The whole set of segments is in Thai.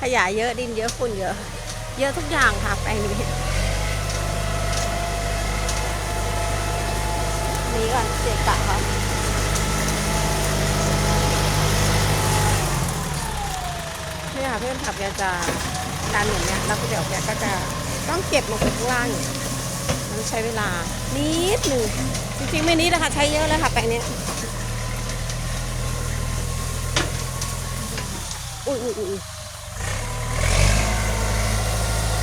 ขยะเยอะดินเยอะฝุ่นเยอะ เยอะทุกอย่างค่ะแปลงนี้นี่ก่อนเจ๊กะค่ะนี่ค่ะเพื่อนขับแกจะดันอย่างเนี้ยแล้วก็เดี๋ยวแกก็จะต้องเก็บลงไปข้างล่างอย่างเงี้ยมันใช้เวลานิดหนึ่งจริงๆไม่นิดนะคะใช้เยอะเลยค่ะแปลงนี้อุ้ยอุ้ยอุ้ย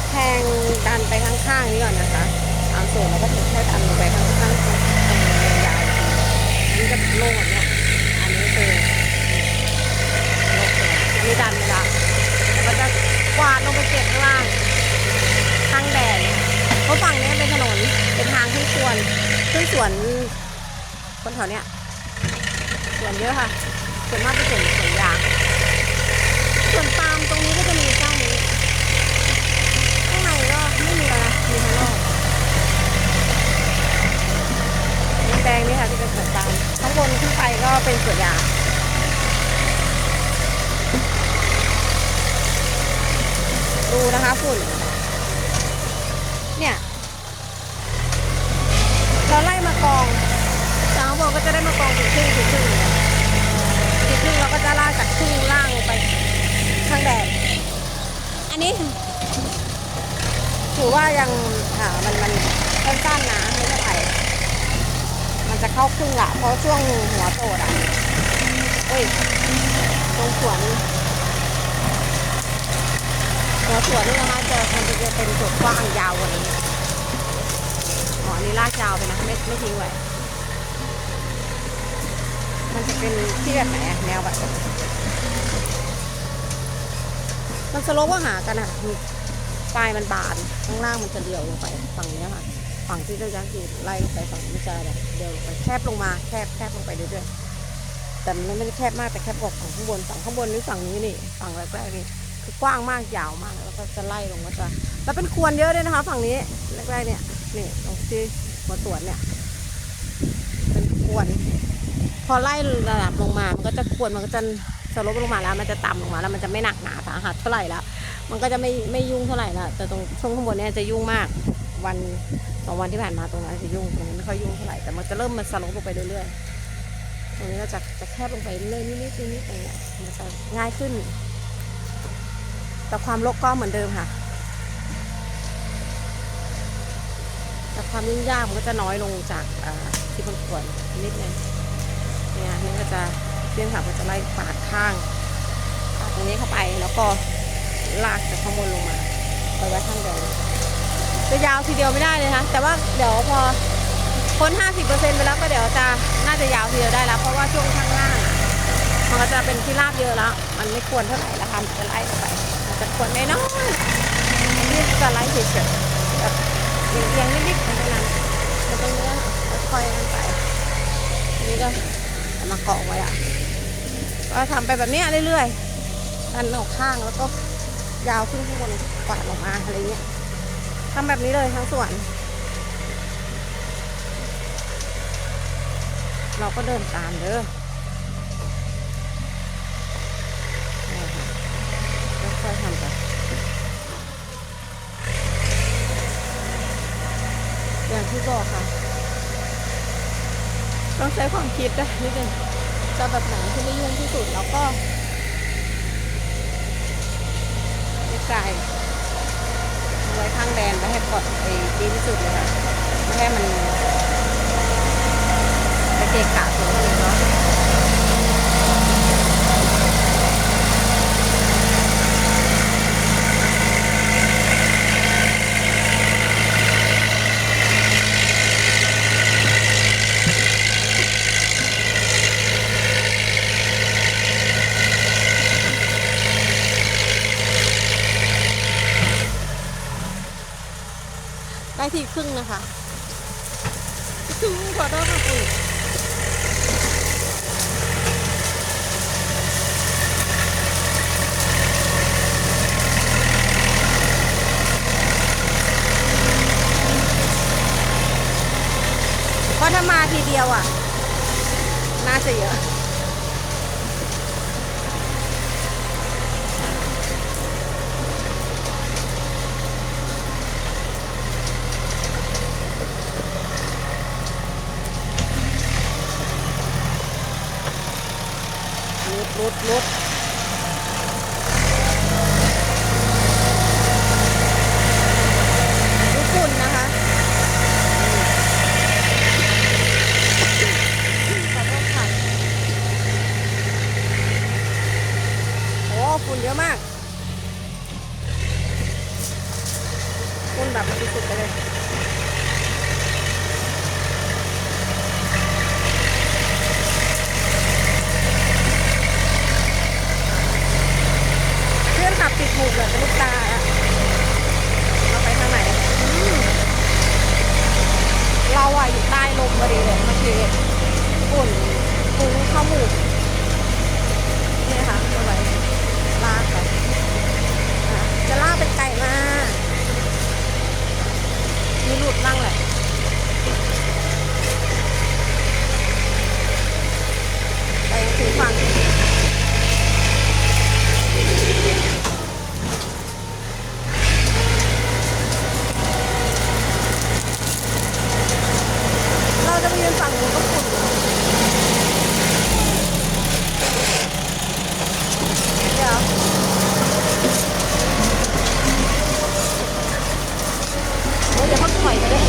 แทงดันไป ข้างนี้ก่อนนะคะตามสูตรแล้วก็แค่ดันลงไปข้างๆตรงยาวๆอันนี้จะโล่งแบบเนี้ยอันนี้คือโล่งเลยอันนี้ดันไม่ได้แล้วก็จะกวาดลงไปเก็บข้างล่างข้างแดดเนี่ยเพราะฝั่งนี้เป็นถนนเป็นทางขึ้นสวนขึ้นสวน คนแถวเนี้ยสวนเยอะค่ะส่วนมากเป็นสวนสวนยางส่วนปาล์มตรงนี้ก็จะมีเจ้านี้ ข้างในก็ไม่มีแล้วนะมีข้างนอกแดงๆนี่ค่ะที่เป็นสวนปาล์มข้างบนขึ้นไปก็เป็นสวนยาง ดูนะคะฝุ่น เนี่ย เราไล่มากองจากข้างบนก็จะได้มากองถึงครึ่งถึงครึ่งถึงครึ่งเราก็จะลากจากครึ่งล่างลงไปข้างแดด อันนี้ ถือว่ายังอ่ามันมันสั้นๆนะไม่เท่าไหร่มันจะเข้าครึ่งละเพราะช่วงหัวโตดอะเอ้ย ตรงสวน หัวสวนนี่นะคะจะมันจะเป็นส่วนกว้างยาวกว่านี้อ๋ออันนี้ลากยาวไปนะไม่ไม่ทิ้งไว้มันจะเป็นที่แบบไหนแนวแบบมันสโลปว่าหากันอะปลายมันบานข้างล่างมันจะเดี่ยวลงไปฝั่งนี้ค่ะฝั่งที่เรายักษ์อยู่ไล่ลงไปฝั่งนี้จะแบบเดี่ยวลงไปแคบลงมาแคบแคบลงไปเรื่อยๆแต่มันไม่ได้แคบมากแต่แคบกว่าฝั่งข้างบนฝั่งข้างบนนี่ฝั่งนี้นี่ฝั่งแรกๆนี่ คือกว้างมากยาวมากแล้วก็จะไล่ลงก็จะแล้วเป็นควรเยอะด้วยนะคะ ฝั่งนี้แรกๆเนี่ยนี่ตรงที่หัวสวนเนี่ยเป็นควรพอไล่ระดับลงมา มันก็จะควรมันก็จะสลบลงมาแล้ว มันจะต่ำลงมาแล้วมันจะไม่หนักหนาสาหัสเท่าไหร่ละมันก็จะไม่ไม่ยุ่งเท่าไหร่ละแต่ตรงช่วงข้างบนเนี่ยจะยุ่งมาก วันสองวันที่ผ่านมาตรงนั้นจะยุ่งตรงนี้ไม่ค่อยยุ่งเท่าไหร่ แต่มันจะเริ่มมันสลบลงไปเรื่อยๆ ตรงนี้ก็จะจะแคบลงไปเรื่อยๆนิดๆนิดๆตรงเนี้ยมันจะง่ายขึ้น แต่ความรกก็เหมือนเดิมค่ะ แต่ความยุ่งยากมันก็จะน้อยลงจากที่มันควรนิดนึงเนี่ยนี่ก็จะเพี้ยนค่ะก็จะไล่ปาดข้างปาดตรงนี้เข้าไปแล้วก็ลากจากข้างบนลงมาไปไว้ข้างเดียวจะยาวทีเดียวไม่ได้เลยนะแต่ว่าเดี๋ยวพอพ้น 50%ไปแล้วก็เดี๋ยวจะน่าจะยาวทีเดียวได้แล้ว เพราะว่าช่วงข้างล่างมันก็จะเป็นที่ราบเยอะแล้ว มันไม่ควรเท่าไหร่ล้วค่ะมันจะไล่ลงไป มันจะควรน้อยๆอันนี้จะไล่เฉยๆแบบเอียงๆนิดๆแค่นั้นแล้วตรงนี้ก็ค่อยๆนั่นไปอันนี้ก็มาเกาะไว้อะก็ทำไปแบบเนี้ยเรื่อยๆดันออกข้างแล้วก็ยาวขึ้นข้างบนกวาดลงมาอะไรเงี้ยทำแบบนี้เลยทั้งส่วน เราก็เดินตามเด้อนี่ค่ะ ค่อยๆทำไปอย่างที่บอกค่ะ ต้องใช้ความคิดด้วยนิดนึงจะแบบไหนที่ไม่ยุ่งที่สุดแล้วก็ไม่ไกลเอาไว้ข้างแดนไปให้กดไอ้ดีที่สุดเลยค่ะ ไม่ให้มันไปเกะกะตรงนี้เนาะ ได้ทีครึ่งนะคะครึ่งขอโทษค่ะคุณเพราะถ้ามาทีเดียวอะ น่าจะเยอะ รถรถดูฝุ่นนะคะขอโทษค่ะโอ้ฝุ่นเยอะมากฝุ่นแบบสุดๆไปเลย เพื่อนขับติดหมูกเลยเป็นลูกตาอะเราไปทางไหนอืมเราอะอยู่ใต้ลมพอดีเลยเมื่อกี้ฝุ่น ฟุ้งข้าหมูนี่ค่ะเอาไว้ลากไปอะจะลากเป็นไก่มามีหลุดบ้างแหละไปถึงฝั่งเราจะไปยืนฝั่งนู้นก็ฝุ่นอยู่เดี๋ยวโอ้ยเดี๋ยวเขาถอยไปด้วย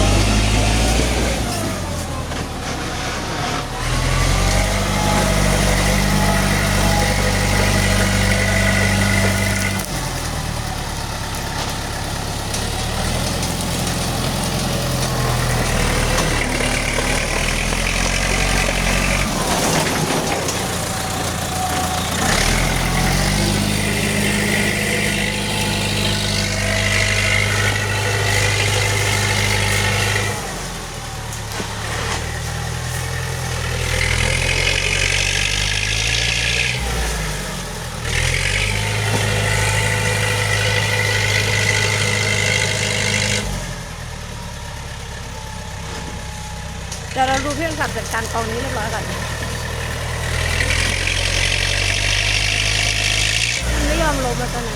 เดี๋ยวเราดูเพื่อนขับจัดการกองนี้เรียบร้อยก่อนมันไม่ยอมลงมาตอนไหน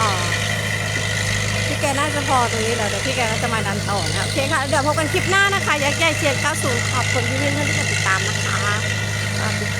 อ๋อพี่แกน่าจะพอตรงนี้เดี๋ยวเดี๋ยวพี่แกก็จะมาดันต่อนะครับโอเคค่ะ เดี๋ยวพบกันคลิปหน้านะคะ ยักษ์ใหญ่เชียร์90 ขอบคุณพี่ๆท่านที่ติดตามนะคะ